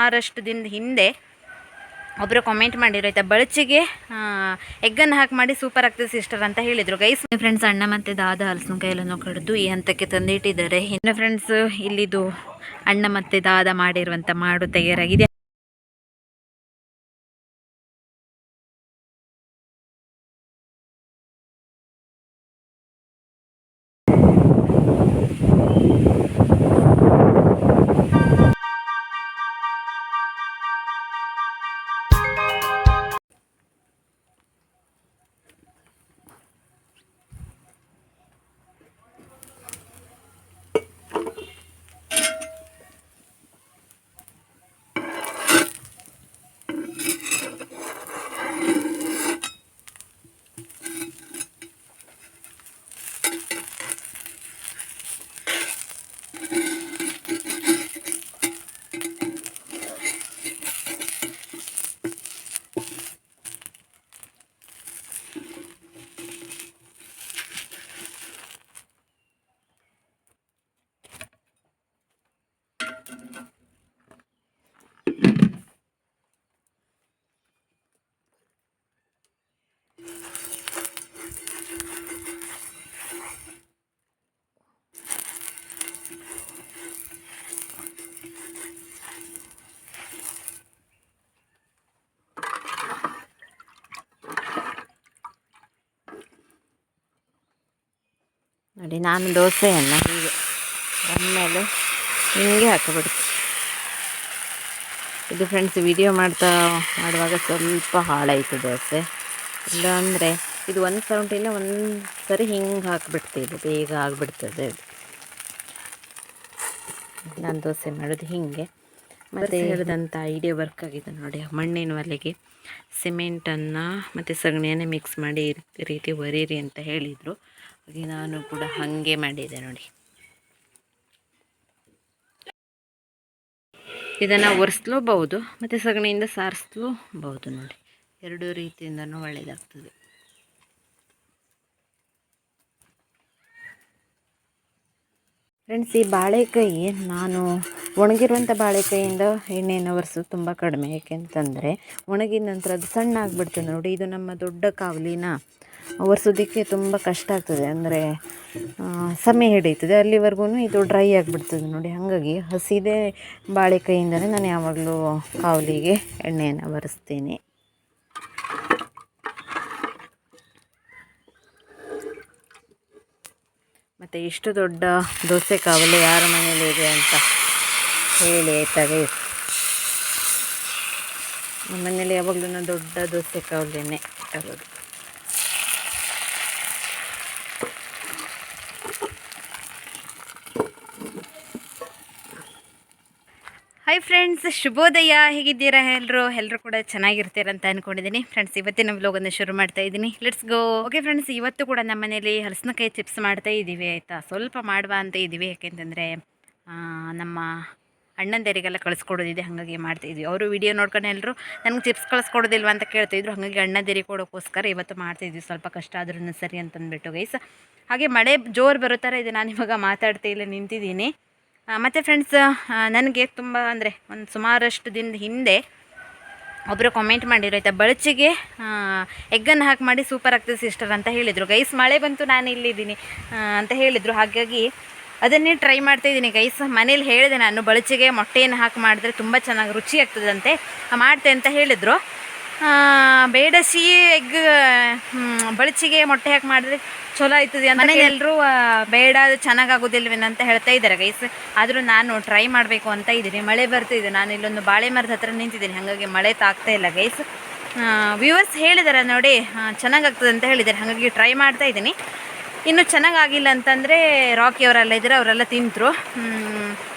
ಸುಮಾರಷ್ಟು ದಿನದ ಹಿಂದೆ ಒಬ್ಬರು ಕಾಮೆಂಟ್ ಮಾಡಿದ್ರು, ಆಯ್ತಾ, ಬಳಚಿಗೆ ಎಗ್ಗನ್ನು ಹಾಕಿ ಮಾಡಿ ಸೂಪರ್ ಆಗ್ತದೆ ಸಿಸ್ಟರ್ ಅಂತ ಹೇಳಿದರು. ಗೈಸ್ ಫ್ರೆಂಡ್ಸ್ ಅಣ್ಣ ಮತ್ತು ದಾದ ಹಲಸಿನಕಾಯೆಲ್ಲನೂ ಕಡಿದು ಈ ಹಂತಕ್ಕೆ ತಂದಿಟ್ಟಿದ್ದಾರೆ. ಇನ್ನು ಫ್ರೆಂಡ್ಸ್ ಇಲ್ಲಿದು ಅಣ್ಣ ಮತ್ತು ದಾದ ಮಾಡಿರುವಂಥ ಮಾಡು ತಯಾರಾಗಿದೆ. ನೋಡಿ, ನಾನು ದೋಸೆಯನ್ನು ಹೀಗೆ ಆಮೇಲೆ ಹಿಂಗೆ ಹಾಕಿಬಿಡ್ತೀನಿ. ಇದು ಫ್ರೆಂಡ್ಸ್ ವಿಡಿಯೋ ಮಾಡ್ತಾ ಮಾಡುವಾಗ ಸ್ವಲ್ಪ ಹಾಳಾಯಿತು ದೋಸೆ. ಇಲ್ಲ ಅಂದರೆ ಇದು ಒಂದು ಸೌಂಡಿನ ಒಂದು ಸರಿ ಹಿಂಗೆ ಹಾಕಿಬಿಡ್ತೀವಿ, ಬೇಗ ಆಗಿಬಿಡ್ತದೆ ನಾನು ದೋಸೆ ಮಾಡೋದು ಹೀಗೆ. ಮತ್ತು ಹೇಳಿದಂಥ ಐಡಿಯಾ ವರ್ಕ್ ಆಗಿದೆ ನೋಡಿ ಮಣ್ಣಿನ ಒಲೆಗೆ ಸಿಮೆಂಟನ್ನು ಮತ್ತು ಸಗಣಿಯನ್ನೇ ಮಿಕ್ಸ್ ಮಾಡಿ ರೀತಿ ಒರೀರಿ ಅಂತ ಹೇಳಿದರು. ಹಾಗೆ ನಾನು ಕೂಡ ಹಾಗೆ ಮಾಡಿದೆ ನೋಡಿ. ಇದನ್ನು ಒರೆಸ್ಲೂಬಹುದು, ಮತ್ತು ಸಗಣಿಯಿಂದ ಸಾರಿಸ್ಲೂಬಹುದು ನೋಡಿ. ಎರಡೂ ರೀತಿಯಿಂದನೂ ಒಳ್ಳೆಯದಾಗ್ತದೆ ಫ್ರೆಂಡ್ಸ್, ಈ ಬಾಳೆಕಾಯಿ ನಾನು ಒಣಗಿರುವಂಥ ಬಾಳೆಕಾಯಿಯಿಂದ ಎಣ್ಣೆಯನ್ನು ಒರೆಸೋದು ತುಂಬ ಕಡಿಮೆ ಏಕೆಂತಂದರೆ ಒಣಗಿದ ನಂತರ ಅದು ಸಣ್ಣ ಆಗಿಬಿಡ್ತದೆ ನೋಡಿ. ಇದು ನಮ್ಮ ದೊಡ್ಡ ಕಾವಲಿನ ಒರೆಸೋದಕ್ಕೆ ತುಂಬ ಕಷ್ಟ ಆಗ್ತದೆ. ಅಂದರೆ ಸಮಯ ಹಿಡಿತದೆ ಅಲ್ಲಿವರೆಗೂ ಇದು ಡ್ರೈ ಆಗಿಬಿಡ್ತದೆ ನೋಡಿ. ಹಾಗಾಗಿ ಹಸಿದೇ ಬಾಳೆಕಾಯಿಂದಲೇ ನಾನು ಯಾವಾಗಲೂ ಕಾವಲಿಗೆ ಎಣ್ಣೆಯನ್ನು ಒರೆಸ್ತೀನಿ. ಮತ್ತು ಇಷ್ಟು ದೊಡ್ಡ ದೋಸೆ ಕಾವಲು ಯಾರ ಮನೇಲಿ ಇದೆ ಅಂತ ಹೇಳಿ ಆಯ್ತಾ ಗೈಸ್ ನಮ್ಮ ಮನೇಲಿ ಯಾವಾಗಲೂ ದೊಡ್ಡ ದೋಸೆ ಕಾವಲೇನೆ ಹಾಯ್ ಫ್ರೆಂಡ್ಸ್ ಶುಭೋದಯ. ಹೇಗಿದ್ದೀರಾ ಎಲ್ಲರೂ ಎಲ್ಲರೂ ಕೂಡ ಚೆನ್ನಾಗಿರ್ತೀರಂತ ಅಂದ್ಕೊಂಡಿದ್ದೀನಿ ಫ್ರೆಂಡ್ಸ್ ಇವತ್ತಿನ ವ್ಲೋಗನ್ನು ಶುರು ಮಾಡ್ತಾ ಇದ್ದೀನಿ ಲೆಟ್ಸ್ ಗೋ ಓಕೆ ಫ್ರೆಂಡ್ಸ್ ಇವತ್ತು ಕೂಡ ನಮ್ಮ ಮನೇಲಿ ಹಲಸಿನಕಾಯಿ ಚಿಪ್ಸ್ ಮಾಡ್ತಾ ಇದ್ದೀವಿ ಆಯಿತಾ? ಸ್ವಲ್ಪ ಮಾಡುವ ಅಂತ ಇದ್ದೀವಿ ಯಾಕೆಂತಂದರೆ ನಮ್ಮ ಅಣ್ಣಂದೇರಿಗೆಲ್ಲ ಕಳಿಸ್ಕೊಡೋದಿದೆ. ಹಾಗಾಗಿ ಮಾಡ್ತಾಯಿದ್ವಿ ಅವರು ವಿಡಿಯೋ ನೋಡ್ಕೊಂಡು ಎಲ್ಲರೂ ನನಗೆ ಚಿಪ್ಸ್ ಕಳಿಸ್ಕೊಡೋದಿಲ್ವ? ಅಂತ ಕೇಳ್ತಿದ್ರು. ಹಾಗಾಗಿ ಅಣ್ಣಂದೇರಿ ಕೊಡೋಕ್ಕೋಸ್ಕರ ಇವತ್ತು ಮಾಡ್ತಾಯಿದ್ವಿ ಸ್ವಲ್ಪ ಕಷ್ಟ ಆದ್ರೂ ಸರಿ ಅಂತಂದ್ಬಿಟ್ಟು ಗೈಸ್ ಹಾಗೆ ಮಳೆ ಜೋರು ಬರೋ ಥರ ಇದೆ. ನಾನು ಇವಾಗ ಮಾತಾಡ್ತಾ ಇಲ್ಲ, ನಿಂತಿದ್ದೀನಿ. ಮತ್ತು ಫ್ರೆಂಡ್ಸ್ ನನಗೆ ತುಂಬ ಅಂದರೆ ಒಂದು ಸುಮಾರಷ್ಟು ದಿನದ ಹಿಂದೆ ಒಬ್ಬರು ಕಾಮೆಂಟ್ ಮಾಡಿದ್ರು, ಆಯಿತಾ? ಬಳಚಿಗೆ ಎಗ್ಗನ್ನು ಹಾಕಿ ಮಾಡಿ ಸೂಪರ್ ಆಗ್ತದೆ ಸಿಸ್ಟರ್ ಅಂತ ಹೇಳಿದರು. ಗೈಸ್ ಮಳೆ ಬಂತು, ನಾನು ಇಲ್ಲಿದ್ದೀನಿ ಅಂತ ಹೇಳಿದರು. ಹಾಗಾಗಿ ಅದನ್ನೇ ಟ್ರೈ ಮಾಡ್ತಾ ಇದ್ದೀನಿ ಗೈಸ್ ಮನೇಲಿ ಹೇಳಿದೆ ನಾನು, ಬಳಚಿಗೆ ಮೊಟ್ಟೆಯನ್ನು ಹಾಕಿ ಮಾಡಿದ್ರೆ ತುಂಬ ಚೆನ್ನಾಗಿ ರುಚಿ ಆಗ್ತದಂತೆ ಮಾಡ್ತೆ, ಅಂತ ಹೇಳಿದರು. ಬೇಡಸಿ ಎಗ್ ಬಳಚಿಗೆ ಮೊಟ್ಟೆ ಹಾಕಿ ಮಾಡಿದ್ರೆ ಚಲೋ ಆಯ್ತದೆ ಅಂತ ಎಲ್ಲರೂ ಬೇಡ ಅದು ಚೆನ್ನಾಗಿ ಆಗೋದಿಲ್ವೇನೋ ಅಂತ ಹೇಳ್ತಾ ಇದ್ದಾರೆ ಗೈಸ್ ಆದರೂ ನಾನು ಟ್ರೈ ಮಾಡಬೇಕು ಅಂತ ಇದ್ದೀನಿ. ಮಳೆ ಬರ್ತಿದೆ ನಾನು ಇಲ್ಲೊಂದು ಬಾಳೆ ಮರದ ಹತ್ರ ನಿಂತಿದ್ದೀನಿ. ಹಾಗಾಗಿ ಮಳೆ ತಾಗ್ತಾ ಇಲ್ಲ ಗೈಸ್ ವ್ಯೂವರ್ಸ್ ಹೇಳಿದ್ದಾರೆ ನೋಡಿ ಚೆನ್ನಾಗಾಗ್ತದೆ ಅಂತ ಹೇಳಿದ್ದಾರೆ. ಹಾಗಾಗಿ ಟ್ರೈ ಮಾಡ್ತಾ ಇದ್ದೀನಿ. ಇನ್ನು ಚೆನ್ನಾಗಾಗಿಲ್ಲ ಅಂತಂದರೆ ರಾಕಿ ಅವರೆಲ್ಲ ಇದ್ದಾರೆ ಅವರೆಲ್ಲ ತಿಂತರು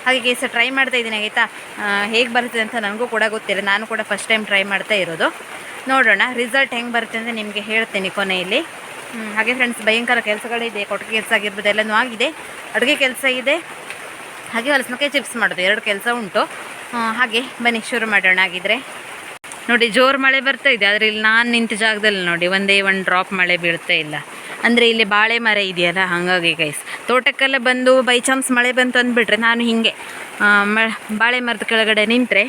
ಹಾಗೆ ಗೈಸ್ ಟ್ರೈ ಮಾಡ್ತಾ ಇದ್ದೀನಿ ಆಯಿತಾ? ಹೇಗೆ ಬರ್ತದೆ ಅಂತ ನನಗೂ ಕೂಡ ಗೊತ್ತಿಲ್ಲ. ನಾನು ಕೂಡ ಫಸ್ಟ್ ಟೈಮ್ ಟ್ರೈ ಮಾಡ್ತಾ ಇರೋದು. ನೋಡೋಣ ರಿಸಲ್ಟ್ ಹೆಂಗೆ ಬರುತ್ತೆ ಅಂತ ನಿಮಗೆ ಹೇಳ್ತೀನಿ ಕೊನೆಯಲ್ಲಿ. ಹಾಗೆ ಫ್ರೆಂಡ್ಸ್ ಭಯಂಕರ ಕೆಲಸಗಳಿದೆ, ಕೊಟ್ಟಿಗೆ ಕೆಲಸ ಆಗಿರ್ಬೋದು, ಎಲ್ಲನೂ ಆಗಿದೆ. ಅಡುಗೆ ಕೆಲಸ ಇದೆ. ಹಾಗೆ ಹಲಸಿನಕಾಯಿ ಚಿಪ್ಸ್ ಮಾಡೋದು, ಎರಡು ಕೆಲಸ ಉಂಟು. ಹಾಗೆ ಬನ್ನಿ, ಶುರು ಮಾಡೋಣ ಆಗಿದ್ರೆ ನೋಡಿ, ಜೋರು ಮಳೆ ಬರ್ತಾ ಇದೆ, ಆದರೆ ಇಲ್ಲಿ ನಾನು ನಿಂತ ಜಾಗದಲ್ಲಿ ನೋಡಿ, ಒಂದೇ ಒಂದು ಡ್ರಾಪ್ ಮಳೆ ಬೀಳ್ತಾ ಇಲ್ಲ. ಅಂದರೆ ಇಲ್ಲಿ ಬಾಳೆ ಮರ ಇದೆಯಲ್ಲ, ಹಾಗಾಗಿ ಗೈಸ್ ತೋಟಕ್ಕೆಲ್ಲ ಬಂದು ಬೈ ಚಾನ್ಸ್ ಮಳೆ ಬಂತು ಅಂದ್ಬಿಟ್ರೆ ನಾನು ಹೀಗೆ ಮ, ಬಾಳೆ ಮರದ ಕೆಳಗಡೆ ನಿಂತರೆ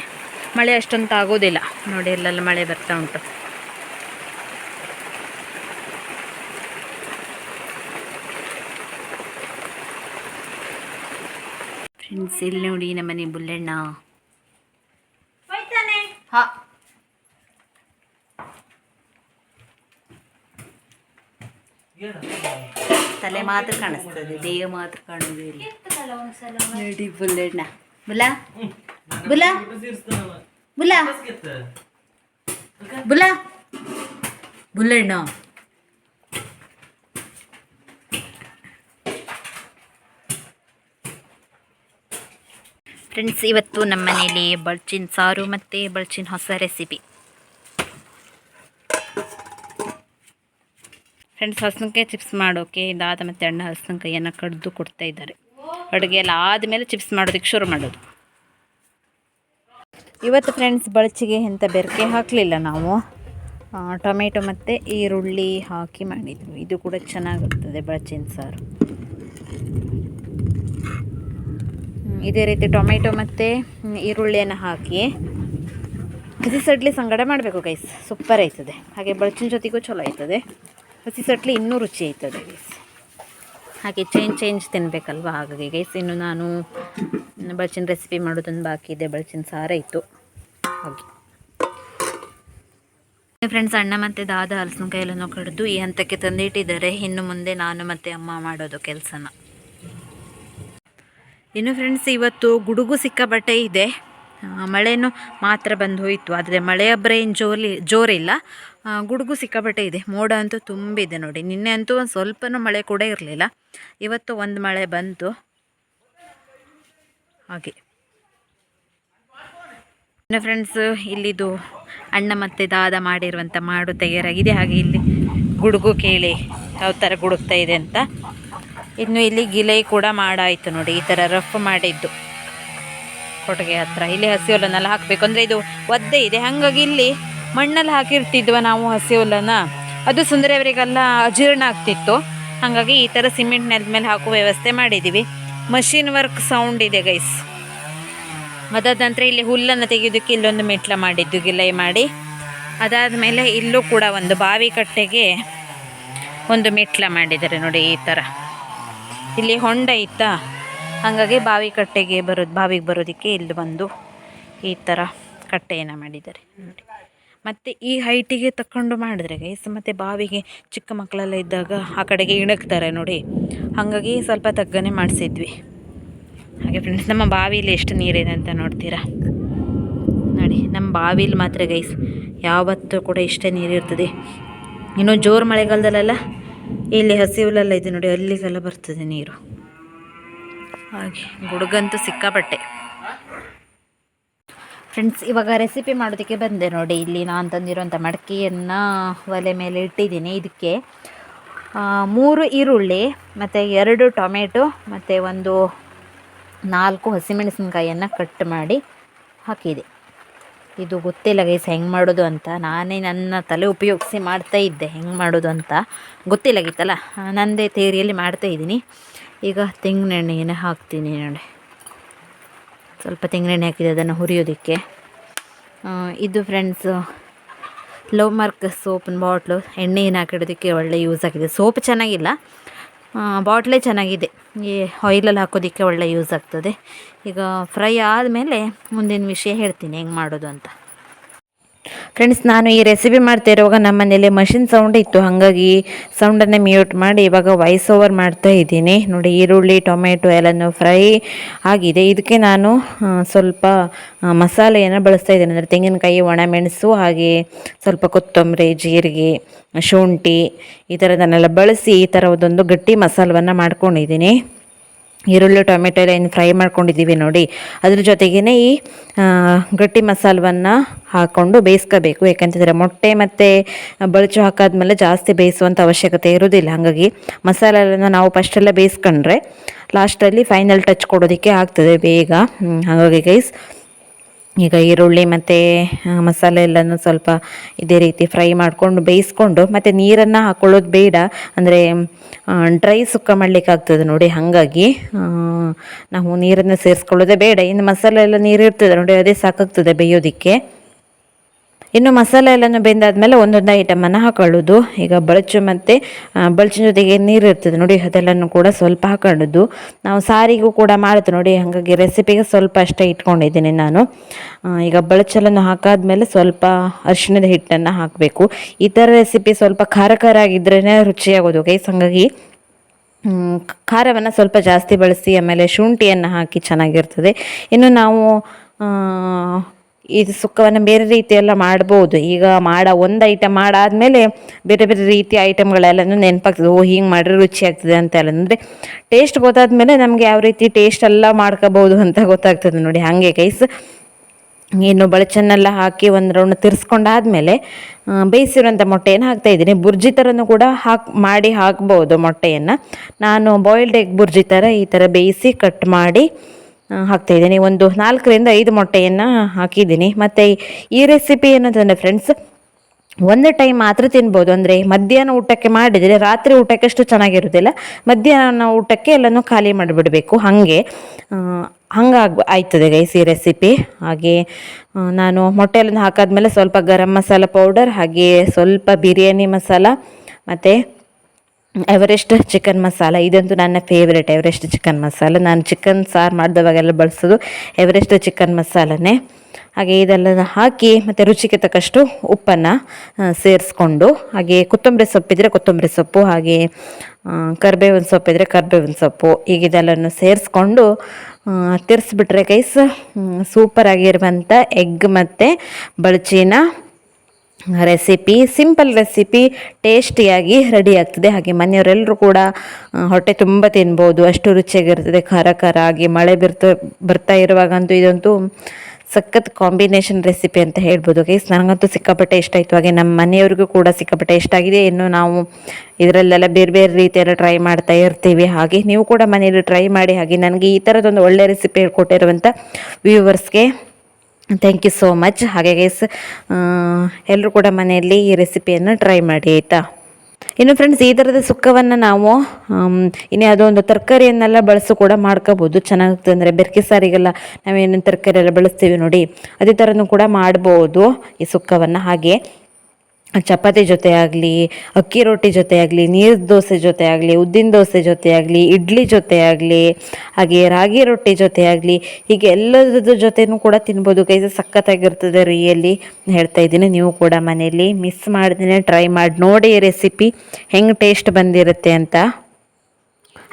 ಮಳೆ ಅಷ್ಟೊಂದು ಆಗೋದಿಲ್ಲ. ನೋಡಿ ಎಲ್ಲೆಲ್ಲ ಮಳೆ ಬರ್ತಾ ಉಂಟು. ಫ್ರೆಂಡ್ಸ್ ಇಲ್ಲಿ ನೋಡಿ ನಮ್ಮನೆ ಬುಲ್ಲೆಣ್ಣ ಹಾ ತಲೆ ಮಾತ್ರ ಕಾಣಿಸ್ತದೆ ದೇಹ ಮಾತ್ರ ಕಾಣುವುದಿಲ್ಲ ನೋಡಿ ಬುಲ್ಲೆಣ್ಣ ಬುಲಾ ಬುಲಾ ಬುಲಾ ಬುಲಾ ಬುಲ್ಲೆಣ್ಣ ಫ್ರೆಂಡ್ಸ್, ಇವತ್ತು ನಮ್ಮ ಮನೇಲಿ ಬಳ್ಚಿನ ಸಾರು ಮತ್ತು ಬಳ್ಚಿನ ಹೊಸ ರೆಸಿಪಿ. ಫ್ರೆಂಡ್ಸ್, ಹಸನಕಾಯಿ ಚಿಪ್ಸ್ ಮಾಡೋಕೆ ಇದಾದ ಮತ್ತು ಅಣ್ಣ ಹಸನಕಾಯಿಯನ್ನು ಕಡ್ದು ಕೊಡ್ತಾ ಇದ್ದಾರೆ. ಅಡುಗೆ ಎಲ್ಲ ಆದಮೇಲೆ ಚಿಪ್ಸ್ ಮಾಡೋದಕ್ಕೆ ಶುರು ಮಾಡೋದು. ಇವತ್ತು ಫ್ರೆಂಡ್ಸ್, ಬಳ್ಚಿಗೆ ಎಂಥ ಬೆರಕೆ ಹಾಕಲಿಲ್ಲ ನಾವು. ಟೊಮೆಟೊ ಮತ್ತು ಈರುಳ್ಳಿ ಹಾಕಿ ಮಾಡಿದ್ವಿ. ಇದು ಕೂಡ ಚೆನ್ನಾಗಿರ್ತದೆ ಬಳ್ಚಿನ ಸಾರು. ಇದೇ ರೀತಿ ಟೊಮೆಟೊ ಮತ್ತು ಈರುಳ್ಳಿಯನ್ನು ಹಾಕಿ ಹಸಿ ಸಡ್ಲಿ ಸಂಗಡ ಮಾಡಬೇಕು ಗೈಸ್ ಸೂಪರ್ ಆಯ್ತದೆ. ಹಾಗೆ ಬಳ್ಚಿನ ಜೊತೆಗೂ ಚಲೋ ಆಯ್ತದೆ. ಹಸಿ ಸಡ್ಲಿ ಇನ್ನೂ ರುಚಿ ಆಯ್ತದೆ ಗೈಸ್ ಹಾಗೆ ಚೇಂಜ್ ಚೇಂಜ್ ತಿನ್ನಬೇಕಲ್ವ ಹಾಗಾಗಿ ಗೈಸ್ ಇನ್ನು ನಾನು ಬಳ್ಚಿನ ರೆಸಿಪಿ ಮಾಡೋದೊಂದು ಬಾಕಿ ಇದೆ. ಬಳಚಿನ ಸಾರಾಯಿತು ಹಾಗೆ. ಫ್ರೆಂಡ್ಸ್ ಅಣ್ಣ ಮತ್ತು ದಾದ ಹಲಸಿನ ಎಲ್ಲನೂ ಕಡಿದು ಈ ಹಂತಕ್ಕೆ ತಂದಿಟ್ಟಿದ್ದಾರೆ. ಇನ್ನು ಮುಂದೆ ನಾನು ಮತ್ತು ಅಮ್ಮ ಮಾಡೋದು ಕೆಲಸನ. ಇನ್ನು ಫ್ರೆಂಡ್ಸ್ ಇವತ್ತು ಗುಡುಗು ಸಿಕ್ಕಾಪಟ್ಟೆ ಇದೆ. ಮಳೆನೂ ಮಾತ್ರ ಬಂದು ಹೋಯಿತು. ಆದರೆ ಮಳೆ ಬ್ರೈನ್ ಜೋಲಿ, ಜೋರಿಲ್ಲ. ಗುಡುಗು ಸಿಕ್ಕಾಪಟ್ಟೆ ಇದೆ. ಮೋಡ ಅಂತೂ ತುಂಬಿದೆ ನೋಡಿ. ನಿನ್ನೆ ಅಂತೂ ಒಂದು ಸ್ವಲ್ಪನೂ ಮಳೆ ಕೂಡ ಇರಲಿಲ್ಲ. ಇವತ್ತು ಒಂದು ಮಳೆ ಬಂತು. ಹಾಗೆ. ಇನ್ನು ಫ್ರೆಂಡ್ಸ್ ಇಲ್ಲಿದು ಅಣ್ಣ ಮತ್ತು ದಾದ ಮಾಡಿರುವಂಥ ಮಾಡು ತಯಾರಾಗಿದೆ. ಹಾಗೆ ಇಲ್ಲಿ ಗುಡುಗು ಕೇಳಿ ಯಾವ ಥರ ಗುಡುಗ್ತಾ ಇದೆ ಅಂತ. ಇನ್ನು ಇಲ್ಲಿ ಗಿಲೈ ಕೂಡ ಮಾಡಾಯಿತು ನೋಡಿ, ಈ ಥರ ರಫ್ ಮಾಡಿದ್ದು. ಕೊಟ್ಟಿಗೆ ಹತ್ರ. ಇಲ್ಲಿ ಹಸಿ ಹುಲ್ಲನ್ನೆಲ್ಲ ಹಾಕಬೇಕು. ಅಂದರೆ ಇದು ಒದ್ದೆ ಇದೆ. ಹಾಗಾಗಿ ಇಲ್ಲಿ ಮಣ್ಣಲ್ಲಿ ಹಾಕಿರ್ತಿದ್ವ ನಾವು ಹಸಿ ಹುಲ್ಲನ್ನ ಅದು ಸುಂದರವರಿಗೆಲ್ಲ ಅಜೀರ್ಣ ಆಗ್ತಿತ್ತು. ಹಾಗಾಗಿ ಈ ಥರ ಸಿಮೆಂಟ್ ನೆಲದ ಮೇಲೆ ಹಾಕೋ ವ್ಯವಸ್ಥೆ ಮಾಡಿದ್ದೀವಿ ಮಷಿನ್ ವರ್ಕ್ ಸೌಂಡ್ ಇದೆ ಗೈಸ್ ಅದಾದ ನಂತರ ಇಲ್ಲಿ ಹುಲ್ಲನ್ನು ತೆಗೆಯೋದಕ್ಕೆ ಇಲ್ಲೊಂದು ಮೆಟ್ಲ ಮಾಡಿದ್ದು, ಗಿಲೈ ಮಾಡಿ. ಅದಾದ ಮೇಲೆ ಇಲ್ಲೂ ಕೂಡ ಒಂದು ಬಾವಿ ಕಟ್ಟೆಗೆ ಒಂದು ಮೆಟ್ಲ ಮಾಡಿದ್ದಾರೆ ನೋಡಿ ಈ ಥರ ಇಲ್ಲಿ ಹೊಂಡ ಇತ್ತಾ? ಹಾಗಾಗಿ ಬಾವಿ ಕಟ್ಟೆಗೆ ಬರೋದು, ಬಾವಿಗೆ ಬರೋದಕ್ಕೆ ಇಲ್ಲಿ ಬಂದು ಈ ಥರ ಕಟ್ಟೆಯನ್ನು ಮಾಡಿದ್ದಾರೆ ನೋಡಿ. ಮತ್ತು ಈ ಹೈಟಿಗೆ ತಕ್ಕೊಂಡು ಮಾಡಿದ್ರೆ ಗೈಸ್ ಮತ್ತು ಬಾವಿಗೆ ಚಿಕ್ಕ ಮಕ್ಕಳೆಲ್ಲ ಇದ್ದಾಗ ಆ ಕಡೆಗೆ ಇಣಕ್ತಾರೆ ನೋಡಿ. ಹಾಗಾಗಿ ಸ್ವಲ್ಪ ತಗ್ಗನೆ ಮಾಡಿಸಿದ್ವಿ. ಹಾಗೆ ಫ್ರೆಂಡ್ಸ್ ನಮ್ಮ ಬಾವಿಲಿ ಎಷ್ಟು ನೀರಿದೆ ಅಂತ ನೋಡ್ತೀರಾ? ನೋಡಿ, ನಮ್ಮ ಬಾವಿಲಿ ಮಾತ್ರ ಗೈಸ್ ಯಾವತ್ತೂ ಕೂಡ ಇಷ್ಟೇ ನೀರಿರ್ತದೆ ಇನ್ನು ಜೋರು ಮಳೆಗಾಲದಲ್ಲೆಲ್ಲ ಇಲ್ಲಿ ಹಸಿ ಇದೆ ನೋಡಿ, ಅಲ್ಲಿಗೆಲ್ಲ ಬರ್ತದೆ ನೀರು. ಹಾಗೆ, ಗುಡುಗಂತೂ ಸಿಕ್ಕಾಪಟ್ಟೆ. ಫ್ರೆಂಡ್ಸ್ ಇವಾಗ ರೆಸಿಪಿ ಮಾಡೋದಕ್ಕೆ ಬಂದೆ ನೋಡಿ, ಇಲ್ಲಿ ನಾನು ತಂದಿರುವಂಥ ಮಡಕೆಯನ್ನು ಒಲೆ ಮೇಲೆ ಇಟ್ಟಿದ್ದೀನಿ ಇದಕ್ಕೆ. ಮೂರು ಈರುಳ್ಳಿ, ಮತ್ತು ಎರಡು ಟೊಮೆಟೊ, ಮತ್ತು ಒಂದು ನಾಲ್ಕು ಹಸಿಮೆಣಸಿನಕಾಯಿಯನ್ನು ಕಟ್ ಮಾಡಿ ಹಾಕಿದೆ. ಇದು ಗೊತ್ತಿಲ್ಲ ಗೈಸ್ ಹೆಂಗೆ ಮಾಡೋದು ಅಂತ. ನಾನೇ ನನ್ನ ತಲೆ ಉಪಯೋಗಿಸಿ ಮಾಡ್ತಾ ಇದ್ದೆ ಹೆಂಗೆ ಮಾಡೋದು ಅಂತ. ಗೊತ್ತಿಲ್ಲಾಗಿತ್ತಲ್ಲ ಆ, ನನ್ನದೇ ತೇರಿಯಲ್ಲಿ ಮಾಡ್ತಾ ಇದ್ದೀನಿ. ಈಗ ತೆಂಗಿನೆಣ್ಣೆಯನ್ನು ಹಾಕ್ತೀನಿ ನೋಡಿ. ಸ್ವಲ್ಪ ತೆಂಗಿನೆಣ್ಣೆ ಹಾಕಿದೆ ಅದನ್ನು ಹುರಿಯೋದಕ್ಕೆ. ಇದು ಫ್ರೆಂಡ್ಸ್ ಲವ್ ಮಾರ್ಕ್ ಸೋಪಿನ ಬಾಟ್ಲು ಎಣ್ಣೆ ಏನು ಹಾಕಿಡೋದಕ್ಕೆ ಒಳ್ಳೆ ಯೂಸ್ ಆಗಿದೆ. ಸೋಪ್ ಚೆನ್ನಾಗಿಲ್ಲ. ಬಾಟ್ಲೇ ಚೆನ್ನಾಗಿದೆ. ಈ ಆಯಿಲಲ್ಲಿ ಹಾಕೋದಕ್ಕೆ ಒಳ್ಳೆ ಯೂಸ್ ಆಗ್ತದೆ. ಈಗ ಫ್ರೈ ಆದಮೇಲೆ ಮುಂದಿನ ವಿಷಯ ಹೇಳ್ತೀನಿ ಹೆಂಗೆ ಮಾಡೋದು ಅಂತ. ಫ್ರೆಂಡ್ಸ್ ನಾನು ಈ ರೆಸಿಪಿ ಮಾಡ್ತಾ ಇರುವಾಗ ನಮ್ಮ ಮನೇಲಿ ಮಷಿನ್ ಸೌಂಡ್ ಇತ್ತು. ಹಾಗಾಗಿ ಸೌಂಡನ್ನು ಮ್ಯೂಟ್ ಮಾಡಿ ಇವಾಗ ವಾಯ್ಸ್ ಓವರ್ ಮಾಡ್ತಾ ಇದ್ದೀನಿ. ನೋಡಿ, ಈರುಳ್ಳಿ ಟೊಮೆಟೊ ಎಲ್ಲನೂ ಫ್ರೈ ಆಗಿದೆ. ಇದಕ್ಕೆ ನಾನು ಸ್ವಲ್ಪ ಮಸಾಲೆಯನ್ನು ಬಳಸ್ತಾ ಇದ್ದೀನಿ. ಅಂದರೆ ತೆಂಗಿನಕಾಯಿ ಒಣಮೆಣಸು ಹಾಗೆ ಸ್ವಲ್ಪ ಕೊತ್ತಂಬರಿ, ಜೀರಿಗೆ, ಶುಂಠಿ ಈ ಥರದನ್ನೆಲ್ಲ ಬಳಸಿ ಈ ಥರದೊಂದು ಗಟ್ಟಿ ಮಸಾಲವನ್ನು ಮಾಡ್ಕೊಂಡಿದ್ದೀನಿ. ಈರುಳ್ಳಿ, ಟೊಮೆಟೊ ಎಲ್ಲ ಏನು ಫ್ರೈ ಮಾಡ್ಕೊಂಡಿದ್ದೀವಿ ನೋಡಿ. ಅದ್ರ ಜೊತೆಗೇ ಈ ಗಟ್ಟಿ ಮಸಾಲವನ್ನು ಹಾಕ್ಕೊಂಡು ಬೇಯಿಸ್ಕೋಬೇಕು. ಯಾಕಂತಂದರೆ ಮೊಟ್ಟೆ ಮತ್ತು ಬಳಚು ಹಾಕಾದ್ಮೇಲೆ ಜಾಸ್ತಿ ಬೇಯಿಸುವಂಥ ಅವಶ್ಯಕತೆ ಇರೋದಿಲ್ಲ ಹಾಗಾಗಿ ಮಸಾಲೆಗಳನ್ನು ನಾವು ಫಸ್ಟೆಲ್ಲ ಬೇಯಿಸ್ಕೊಂಡ್ರೆ ಲಾಸ್ಟಲ್ಲಿ ಫೈನಲ್ ಟಚ್ ಕೊಡೋದಕ್ಕೆ ಆಗ್ತದೆ ಬೇಗ. ಹಾಗಾಗಿ ಗೈಸ್ ಈಗ ಈರುಳ್ಳಿ ಮತ್ತು ಮಸಾಲೆ ಎಲ್ಲನೂ ಸ್ವಲ್ಪ ಇದೇ ರೀತಿ ಫ್ರೈ ಮಾಡಿಕೊಂಡು ಬೇಯಿಸ್ಕೊಂಡು ಮತ್ತು ನೀರನ್ನು ಹಾಕ್ಕೊಳ್ಳೋದು ಬೇಡ. ಅಂದರೆ ಡ್ರೈ ಸುಕ್ಕ ಮಾಡ್ಲಿಕ್ಕೆ ಆಗ್ತದೆ ನೋಡಿ ಹಾಗಾಗಿ. ನಾವು ನೀರನ್ನು ಸೇರಿಸ್ಕೊಳ್ಳೋದೇ ಬೇಡ. ಇನ್ನು ಮಸಾಲೆ ಎಲ್ಲ ನೀರು ಇರ್ತದೆ ನೋಡಿ, ಅದೇ ಸಾಕಾಗ್ತದೆ ಬೇಯೋದಕ್ಕೆ. ಇನ್ನು ಮಸಾಲೆ ಎಲ್ಲನೂ ಬೆಂದಾದ್ಮೇಲೆ ಒಂದೊಂದು ಐಟಮನ್ನು ಹಾಕೊಳ್ಳೋದು. ಈಗ ಬಳಚು ಮತ್ತು ಬಳಚಿನ ಜೊತೆಗೆ ನೀರು ಇರ್ತದೆ ನೋಡಿ, ಅದೆಲ್ಲನೂ ಕೂಡ ಸ್ವಲ್ಪ ಹಾಕೊಳ್ಳೋದು. ನಾವು ಸಾರಿಗೂ ಕೂಡ ಮಾಡುತ್ತೆ ನೋಡಿ, ಹಾಗಾಗಿ ರೆಸಿಪಿಗೆ ಸ್ವಲ್ಪ ಅಷ್ಟೇ ಇಟ್ಕೊಂಡಿದ್ದೀನಿ ನಾನು. ಈಗ ಬಳಚೆಲ್ಲನ್ನು ಹಾಕಾದ್ಮೇಲೆ ಸ್ವಲ್ಪ ಅರಿಶಿಣದ ಹಿಟ್ಟನ್ನು ಹಾಕಬೇಕು. ಈ ಥರ ರೆಸಿಪಿ ಸ್ವಲ್ಪ ಖಾರ ಖಾರ ಆಗಿದ್ರೇ ರುಚಿಯಾಗೋದು ಗೈಸ್ ಹಾಗಾಗಿ ಖಾರವನ್ನು ಸ್ವಲ್ಪ ಜಾಸ್ತಿ ಬಳಸಿ, ಆಮೇಲೆ ಶುಂಠಿಯನ್ನು ಹಾಕಿ ಚೆನ್ನಾಗಿರ್ತದೆ. ಇನ್ನು ನಾವು ಇದು ಸುಕ್ಕವನ್ನು ಬೇರೆ ರೀತಿಯೆಲ್ಲ ಮಾಡ್ಬೋದು. ಈಗ ಮಾಡ ಒಂದು ಐಟಮ್ ಮಾಡಾದಮೇಲೆ ಬೇರೆ ಬೇರೆ ರೀತಿಯ ಐಟಮ್ಗಳೆಲ್ಲನೂ ನೆನಪಾಗ್ತದೆ. ಓ, ಹಿಂಗೆ ಮಾಡಿದ್ರೆ ರುಚಿ ಆಗ್ತದೆ ಅಂತ ಎಲ್ಲ. ಅಂದರೆ ಟೇಸ್ಟ್ ಗೊತ್ತಾದ್ಮೇಲೆ ನಮಗೆ ಯಾವ ರೀತಿ ಟೇಸ್ಟ್ ಎಲ್ಲ ಮಾಡ್ಕೋಬೋದು ಅಂತ ಗೊತ್ತಾಗ್ತದೆ ನೋಡಿ. ಹಾಗೆ ಕೈಸ್ ಇನ್ನು ಬಳಚನ್ನೆಲ್ಲ ಹಾಕಿ ಒಂದು ರೌಂಡ್ ತಿರ್ಸ್ಕೊಂಡಾದ್ಮೇಲೆ ಬೇಯಿಸಿರುವಂಥ ಮೊಟ್ಟೆಯನ್ನು ಹಾಕ್ತಾ ಇದ್ದೀನಿ. ಬುರ್ಜಿ ಥರನೂ ಕೂಡ ಹಾಕಿ, ಮಾಡಿ ಹಾಕ್ಬೋದು ಮೊಟ್ಟೆಯನ್ನು. ನಾನು ಬಾಯ್ಲ್ಡ್ ಎಗ್ ಬುರ್ಜಿ ಥರ ಈ ಥರ ಬೇಯಿಸಿ ಕಟ್ ಮಾಡಿ ಹಾಕ್ತಾ ಇದ್ದೀನಿ. ಒಂದು ನಾಲ್ಕರಿಂದ ಐದು ಮೊಟ್ಟೆಯನ್ನು ಹಾಕಿದ್ದೀನಿ. ಮತ್ತು ಈ ರೆಸಿಪಿ ಏನಂತಂದರೆ ಫ್ರೆಂಡ್ಸ್ ಒಂದು ಟೈಮ್ ಮಾತ್ರ ತಿನ್ಬೋದು. ಅಂದರೆ ಮಧ್ಯಾಹ್ನ ಊಟಕ್ಕೆ ಮಾಡಿದರೆ ರಾತ್ರಿ ಊಟಕ್ಕೆ ಅಷ್ಟು ಚೆನ್ನಾಗಿರೋದಿಲ್ಲ. ಮಧ್ಯಾಹ್ನ ಊಟಕ್ಕೆ ಎಲ್ಲನೂ ಖಾಲಿ ಮಾಡಿಬಿಡಬೇಕು. ಹಾಗೆ ಹಂಗಾಗಿ ಆಯ್ತದೆ ಗೈಸ್ ಈ ರೆಸಿಪಿ ಹಾಗೆ ನಾನು ಮೊಟ್ಟೆಯನ್ನು ಹಾಕಾದ್ಮೇಲೆ ಸ್ವಲ್ಪ ಗರಂ ಮಸಾಲ ಪೌಡರ್ ಹಾಗೆ ಸ್ವಲ್ಪ ಬಿರಿಯಾನಿ ಮಸಾಲ, ಮತ್ತು ಎವರೆಸ್ಟ್ ಚಿಕನ್ ಮಸಾಲ ಇದಂತೂ ನನ್ನ ಫೇವ್ರೆಟ್ ಎವರೆಸ್ಟ್ ಚಿಕನ್ ಮಸಾಲ ನಾನು ಚಿಕನ್ ಸಾರು ಮಾಡಿದವಾಗೆಲ್ಲ ಬಳಸೋದು ಎವರೆಸ್ಟ್ ಚಿಕನ್ ಮಸಾಲನೇ ಹಾಗೆ ಇದೆಲ್ಲ ಹಾಕಿ ಮತ್ತು ರುಚಿಗೆ ತಕ್ಕಷ್ಟು ಉಪ್ಪನ್ನು ಸೇರಿಸ್ಕೊಂಡು, ಹಾಗೆ ಕೊತ್ತಂಬರಿ ಸೊಪ್ಪಿದ್ರೆ ಕೊತ್ತಂಬರಿ ಸೊಪ್ಪು, ಹಾಗೆ ಕರ್ಬೇವಿನ ಸೊಪ್ಪಿದ್ರೆ ಕರ್ಬೇವಿನ ಸೊಪ್ಪು, ಈಗ ಇದೆಲ್ಲನೂ ಸೇರಿಸ್ಕೊಂಡು ತಿರ್ಸ್ಬಿಟ್ರೆ ಕೈಸ್ ಸೂಪರ್ ಆಗಿರುವಂಥ ಎಗ್ ಮತ್ತು ಬಳಚಿನ ರೆಸಿಪಿ ಸಿಂಪಲ್ ರೆಸಿಪಿ ಟೇಸ್ಟಿಯಾಗಿ ರೆಡಿ ಆಗ್ತದೆ. ಹಾಗೆ ಮನೆಯವರೆಲ್ಲರೂ ಕೂಡ ಹೊಟ್ಟೆ ತುಂಬ ತಿನ್ಬೋದು. ಅಷ್ಟು ರುಚಿಯಾಗಿರ್ತದೆ. ಖಾರ ಖಾರ ಆಗಿ ಮಳೆ ಬರ್ತಾ ಬರ್ತಾ ಇರುವಾಗಂತೂ ಇದಂತೂ ಸಖತ್ ಕಾಂಬಿನೇಷನ್ ರೆಸಿಪಿ ಅಂತ ಹೇಳ್ಬೋದು. ಗೈಸ್ ನನಗಂತೂ ಸಿಕ್ಕಾಪಟ್ಟೆ ಇಷ್ಟ ಆಯಿತು. ಹಾಗೆ ನಮ್ಮ ಮನೆಯವ್ರಿಗೂ ಕೂಡ ಸಿಕ್ಕಾಪಟ್ಟೆ ಇಷ್ಟ ಆಗಿದೆ. ಇನ್ನು ನಾವು ಇದರಲ್ಲೆಲ್ಲ ಬೇರೆ ಬೇರೆ ರೀತಿಯೆಲ್ಲ ಟ್ರೈ ಮಾಡ್ತಾ ಇರ್ತೀವಿ. ಹಾಗೆ ನೀವು ಕೂಡ ಮನೆಯಲ್ಲಿ ಟ್ರೈ ಮಾಡಿ. ಹಾಗೆ ನನಗೆ ಈ ಥರದ್ದೊಂದು ಒಳ್ಳೆ ರೆಸಿಪಿ ಹೇಳ್ಕೊಟ್ಟಿರುವಂಥ ವ್ಯೂವರ್ಸ್ಗೆ ಥ್ಯಾಂಕ್ ಯು ಸೋ ಮಚ್ ಹಾಗೆ ಗೈಸ್ ಎಲ್ಲರೂ ಕೂಡ ಮನೆಯಲ್ಲಿ ಈ ರೆಸಿಪಿಯನ್ನು ಟ್ರೈ ಮಾಡಿ, ಆಯಿತಾ? ಇನ್ನು ಫ್ರೆಂಡ್ಸ್ ಈ ಥರದ ಸುಕ್ಕವನ್ನು ನಾವು ಇನ್ನೇ ಅದೊಂದು ತರಕಾರಿಯನ್ನೆಲ್ಲ ಬಳಸು ಕೂಡ ಮಾಡ್ಕೋಬೋದು. ಚೆನ್ನಾಗುತ್ತೆ ಅಂದರೆ ಬೆರ್ಕೆ ಸಾರಿಗೆಲ್ಲ ನಾವೇನು ತರಕಾರಿ ಎಲ್ಲ ಬಳಸ್ತೀವಿ ನೋಡಿ, ಅದೇ ಥರನೂ ಕೂಡ ಮಾಡ್ಬೋದು ಈ ಸುಕ್ಕವನ್ನು. ಹಾಗೆ ಚಪಾತಿ ಜೊತೆ ಆಗಲಿ ಅಕ್ಕಿ ರೊಟ್ಟಿ ಜೊತೆ ಆಗಲಿ ನೀರು ದೋಸೆ ಜೊತೆ ಆಗಲಿ ಉದ್ದಿನ ದೋಸೆ ಜೊತೆ ಆಗಲಿ ಇಡ್ಲಿ ಜೊತೆ ಆಗಲಿ ಹಾಗೆ ರಾಗಿ ರೊಟ್ಟಿ ಜೊತೆ ಆಗಲಿ ಹೀಗೆ ಎಲ್ಲದ್ರ ಜೊತೆನೂ ಕೂಡ ತಿನ್ಬೋದು. ಕೈ ಸಖತ್ತಾಗಿರ್ತದೆ ರೀಯಲ್ಲಿ ಹೇಳ್ತಾ ಇದ್ದೀನಿ, ನೀವು ಕೂಡ ಮನೆಯಲ್ಲಿ ಮಿಸ್ ಮಾಡ್ದೇ ಟ್ರೈ ಮಾಡಿ ನೋಡಿ ರೆಸಿಪಿ ಹೆಂಗೆ ಟೇಸ್ಟ್ ಬಂದಿರುತ್ತೆ ಅಂತ.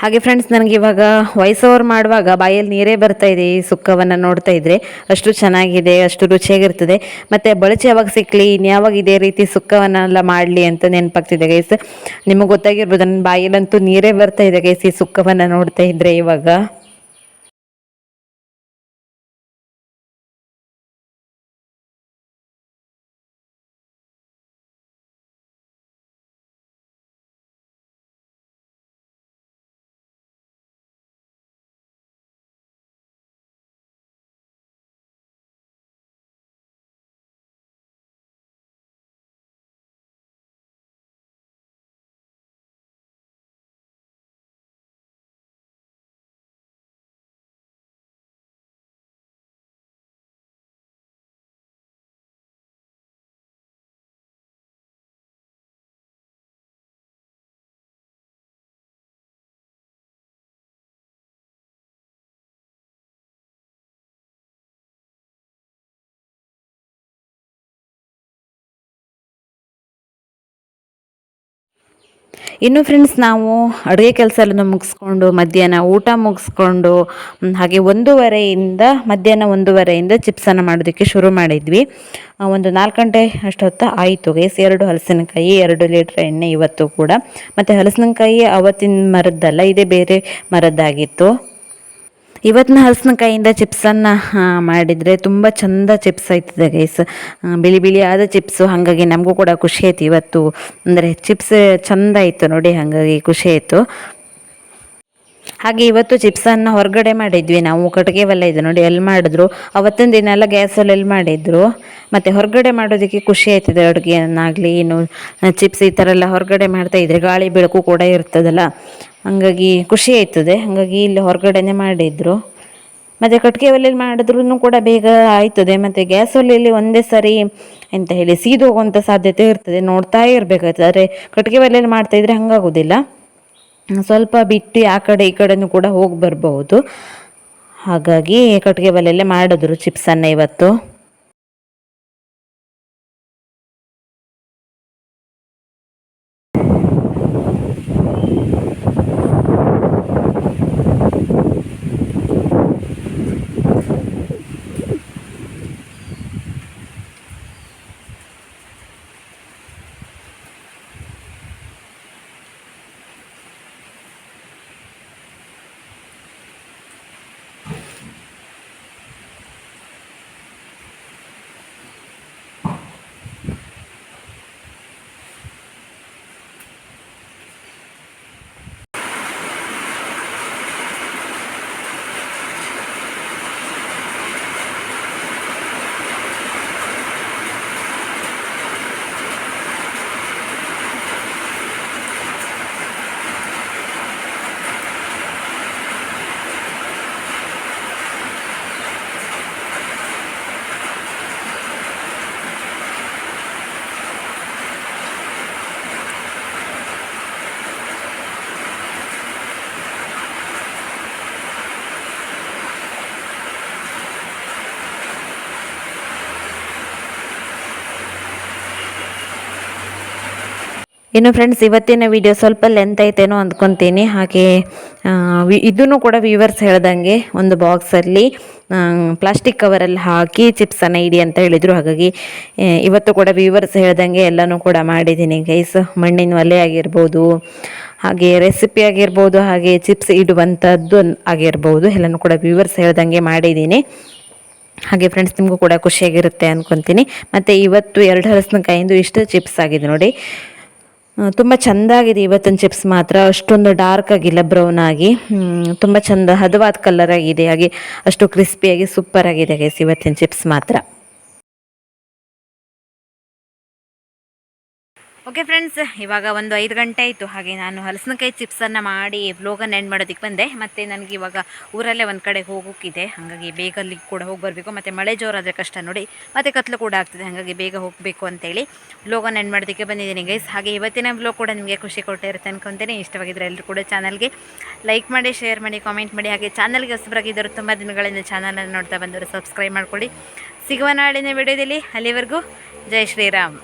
ಹಾಗೆ ಫ್ರೆಂಡ್ಸ್ ನನಗೆ ಇವಾಗ ವಾಯ್ಸ್ ಓವರ್ ಮಾಡುವಾಗ ಬಾಯಲ್ಲಿ ನೀರೇ ಬರ್ತಾ ಇದೆ ಈ ಸುಕ್ಕವನ್ನು ನೋಡ್ತಾ ಇದ್ರೆ. ಅಷ್ಟು ಚೆನ್ನಾಗಿದೆ, ಅಷ್ಟು ರುಚಿಯಾಗಿರ್ತದೆ. ಮತ್ತು ಬಳಚಿ ಯಾವಾಗ ಸಿಕ್ಕಲಿ ಇನ್ಯಾವಾಗ ಇದೇ ರೀತಿ ಸುಕ್ಕವನ್ನೆಲ್ಲ ಮಾಡಲಿ ಅಂತ ನೆನಪಾಗ್ತಿದೆ ಗೈಸ್ ನಿಮಗೆ ಗೊತ್ತಾಗಿರ್ಬೋದು ನನ್ನ ಬಾಯಲ್ಲಂತೂ ನೀರೇ ಬರ್ತಾ ಇದೆ ಗೈಸ್ ಈ ಸುಕ್ಕವನ್ನು ನೋಡ್ತಾ ಇದ್ರೆ ಇವಾಗ. ಇನ್ನು ಫ್ರೆಂಡ್ಸ್ ನಾವು ಅಡುಗೆ ಕೆಲಸ ಎಲ್ಲ ಮುಗಿಸ್ಕೊಂಡು, ಮಧ್ಯಾಹ್ನ ಊಟ ಮುಗಿಸ್ಕೊಂಡು ಹಾಗೆ ಒಂದೂವರೆಯಿಂದ ಮಧ್ಯಾಹ್ನ ಒಂದೂವರೆಯಿಂದ ಚಿಪ್ಸನ್ನು ಮಾಡೋದಕ್ಕೆ ಶುರು ಮಾಡಿದ್ವಿ. ಒಂದು ನಾಲ್ಕು ಗಂಟೆ ಅಷ್ಟೊತ್ತು ಆಯಿತು. ಗೈಸ್, ಎರಡು ಹಲಸಿನಕಾಯಿ, ಎರಡು ಲೀಟ್ರ್ ಎಣ್ಣೆ ಇವತ್ತು ಕೂಡ. ಮತ್ತು ಹಲಸಿನಕಾಯಿ ಅವತ್ತಿನ ಮರದ್ದಲ್ಲ, ಇದೇ ಬೇರೆ ಮರದ್ದಾಗಿತ್ತು. ಇವತ್ತಿನ ಹಲಸಿನಕಾಯಿಂದ ಚಿಪ್ಸನ್ನು ಮಾಡಿದರೆ ತುಂಬ ಚಂದ ಚಿಪ್ಸ್ ಆಯ್ತದೆ ಗೈಸ್ ಬಿಳಿ ಬಿಳಿ ಆದ ಚಿಪ್ಸು, ಹಾಗಾಗಿ ನಮಗೂ ಕೂಡ ಖುಷಿ ಆಯ್ತು ಇವತ್ತು. ಅಂದರೆ ಚಿಪ್ಸ್ ಚಂದ ಆಯಿತು ನೋಡಿ, ಹಾಗಾಗಿ ಖುಷಿ ಆಯಿತು. ಹಾಗೆ ಇವತ್ತು ಚಿಪ್ಸನ್ನು ಹೊರಗಡೆ ಮಾಡಿದ್ವಿ ನಾವು, ಕಟ್ಟಿಗೆ ಒಲೆ ಇದೆ ನೋಡಿ ಎಲ್ಲಿ ಮಾಡಿದ್ರು. ಅವತ್ತಿನ ದಿನ ಎಲ್ಲ ಗ್ಯಾಸಲ್ಲಿ ಎಲ್ಲಿ ಮಾಡಿದ್ರು. ಮತ್ತು ಹೊರಗಡೆ ಮಾಡೋದಕ್ಕೆ ಖುಷಿ ಆಯ್ತದೆ ಅಡುಗೆಯನ್ನಾಗಲಿ, ಏನು ಚಿಪ್ಸ್ ಈ ಥರ ಎಲ್ಲ ಹೊರಗಡೆ ಮಾಡ್ತಾ ಇದ್ರೆ ಗಾಳಿ ಬೆಳಕು ಕೂಡ ಇರ್ತದಲ್ಲ. ಹಾಗಾಗಿ ಖುಷಿ ಆಯ್ತದೆ. ಹಾಗಾಗಿ ಇಲ್ಲಿ ಹೊರಗಡೆನೆ ಮಾಡಿದ್ರು. ಮತ್ತು ಕಟ್ಟಿಗೆ ಒಲೆಯಲ್ಲಿ ಮಾಡಿದ್ರೂ ಕೂಡ ಬೇಗ ಆಯ್ತದೆ. ಮತ್ತು ಗ್ಯಾಸ್ ಒಲೆಯಲ್ಲಿ ಒಂದೇ ಸರಿ ಎಂತ ಹೇಳಿ ಸೀದು ಹೋಗುವಂಥ ಸಾಧ್ಯತೆ ಇರ್ತದೆ. ನೋಡ್ತಾ ಇರಬೇಕಾಗ್ತದೆ ಆದರೆ ಕಟ್ಟಿಗೆ ಒಲೆಯಲ್ಲಿ ಮಾಡ್ತಾ ಇದ್ರೆ ಹಂಗಾಗೋದಿಲ್ಲ. ಸ್ವಲ್ಪ ಬಿಟ್ಟು ಆ ಕಡೆ ಈ ಕಡೆನೂ ಕೂಡ ಹೋಗಿ ಬರ್ಬಹುದು. ಹಾಗಾಗಿ ಕಟ್ಟಿಗೆ ಒಲೆಯಲ್ಲೇ ಮಾಡಿದ್ರು ಚಿಪ್ಸನ್ನು ಇವತ್ತು. ಇನ್ನು ಫ್ರೆಂಡ್ಸ್ ಇವತ್ತಿನ ವಿಡಿಯೋ ಸ್ವಲ್ಪ ಲೆಂತ್ ಐತೇನೋ ಅಂದ್ಕೊತೀನಿ. ಹಾಗೆ ಇದನ್ನು ಕೂಡ ವ್ಯೂವರ್ಸ್ ಹೇಳ್ದಂಗೆ ಒಂದು ಬಾಕ್ಸಲ್ಲಿ ಪ್ಲಾಸ್ಟಿಕ್ ಕವರಲ್ಲಿ ಹಾಕಿ ಚಿಪ್ಸನ್ನು ಇಡಿ ಅಂತ ಹೇಳಿದರು. ಹಾಗಾಗಿ ಇವತ್ತು ಕೂಡ ವ್ಯೂವರ್ಸ್ ಹೇಳ್ದಂಗೆ ಎಲ್ಲನೂ ಕೂಡ ಮಾಡಿದ್ದೀನಿ ಗೈಸ್ ಮಣ್ಣಿನ ಒಲೆ ಆಗಿರ್ಬೋದು, ಹಾಗೆ ರೆಸಿಪಿ ಆಗಿರ್ಬೋದು, ಹಾಗೆ ಚಿಪ್ಸ್ ಇಡುವಂಥದ್ದು ಆಗಿರ್ಬೋದು. ಎಲ್ಲನೂ ಕೂಡ ವ್ಯೂವರ್ಸ್ ಹೇಳ್ದಂಗೆ ಮಾಡಿದ್ದೀನಿ. ಹಾಗೆ ಫ್ರೆಂಡ್ಸ್ ನಿಮಗೂ ಕೂಡ ಖುಷಿಯಾಗಿರುತ್ತೆ ಅಂದ್ಕೊತೀನಿ. ಮತ್ತು ಇವತ್ತು ಎರಡು ಹಲಸಿನಕಾಯಿಂದು ಇಷ್ಟು ಚಿಪ್ಸ್ ಆಗಿದೆ ನೋಡಿ. ತುಂಬ ಚೆಂದಾಗಿದೆ ಇವತ್ತಿನ ಚಿಪ್ಸ್ ಮಾತ್ರ. ಅಷ್ಟೊಂದು ಡಾರ್ಕ್ ಆಗಿಲ್ಲ ಬ್ರೌನ್ ಆಗಿ. ತುಂಬ ಚೆಂದ ಹದವಾದ ಕಲರ್ ಆಗಿದೆ. ಹಾಗೆ ಅಷ್ಟು ಕ್ರಿಸ್ಪಿಯಾಗಿ ಸೂಪರ್ ಆಗಿದೆ ಇವತ್ತಿನ ಚಿಪ್ಸ್ ಮಾತ್ರ. ಓಕೆ ಫ್ರೆಂಡ್ಸ್ ಇವಾಗ ಒಂದು ಐದು ಗಂಟೆ ಆಯಿತು. ಹಾಗೆ ನಾನು ಹಲಸಿನಕಾಯಿ ಚಿಪ್ಸನ್ನು ಮಾಡಿ ವ್ಲೋಗನ್ನು ಎಂಡ್ ಮಾಡೋದಕ್ಕೆ ಬಂದೆ. ಮತ್ತು ನನಗೆ ಇವಾಗ ಊರಲ್ಲೇ ಒಂದು ಕಡೆ ಹೋಗೋಕ್ಕಿದೆ. ಹಾಗಾಗಿ ಬೇಗ ಅಲ್ಲಿ ಕೂಡ ಹೋಗಿ ಬರಬೇಕು. ಮತ್ತು ಮಳೆ ಜೋರಾದರೆ ಕಷ್ಟ ನೋಡಿ. ಮತ್ತು ಕತ್ಲು ಕೂಡ ಆಗ್ತದೆ. ಹಾಗಾಗಿ ಬೇಗ ಹೋಗಬೇಕು ಅಂತೇಳಿ ವ್ಲೋಗನ್ನು ಎಂಡ್ ಮಾಡೋದಕ್ಕೆ ಬಂದಿದ್ದೀನಿ ಗೈಸ್ ಹಾಗೆ ಇವತ್ತಿನ ವ್ಲೋಗ್ ಕೂಡ ನಿಮಗೆ ಖುಷಿ ಕೊಟ್ಟಿರುತ್ತೆ ಅನ್ಕೊತೀನಿ. ಇಷ್ಟವಾಗಿದ್ದರೆ ಎಲ್ಲರೂ ಕೂಡ ಚಾನಲ್ಗೆ ಲೈಕ್ ಮಾಡಿ ಶೇರ್ ಮಾಡಿ ಕಾಮೆಂಟ್ ಮಾಡಿ. ಹಾಗೆ ಚಾನಲ್ಗೆ ಹೊಸಬರಾಗಿದ್ದರು ತುಂಬ ದಿನಗಳಿಂದ ಚಾನಲನ್ನು ನೋಡ್ತಾ ಬಂದವರು ಸಬ್ಸ್ಕ್ರೈಬ್ ಮಾಡಿಕೊಳ್ಳಿ. ಸಿಗುವ ನಾಳಿನ ವಿಡಿಯೋದಲ್ಲಿ ಅಲ್ಲಿವರೆಗೂ ಜೈ ಶ್ರೀರಾಮ್.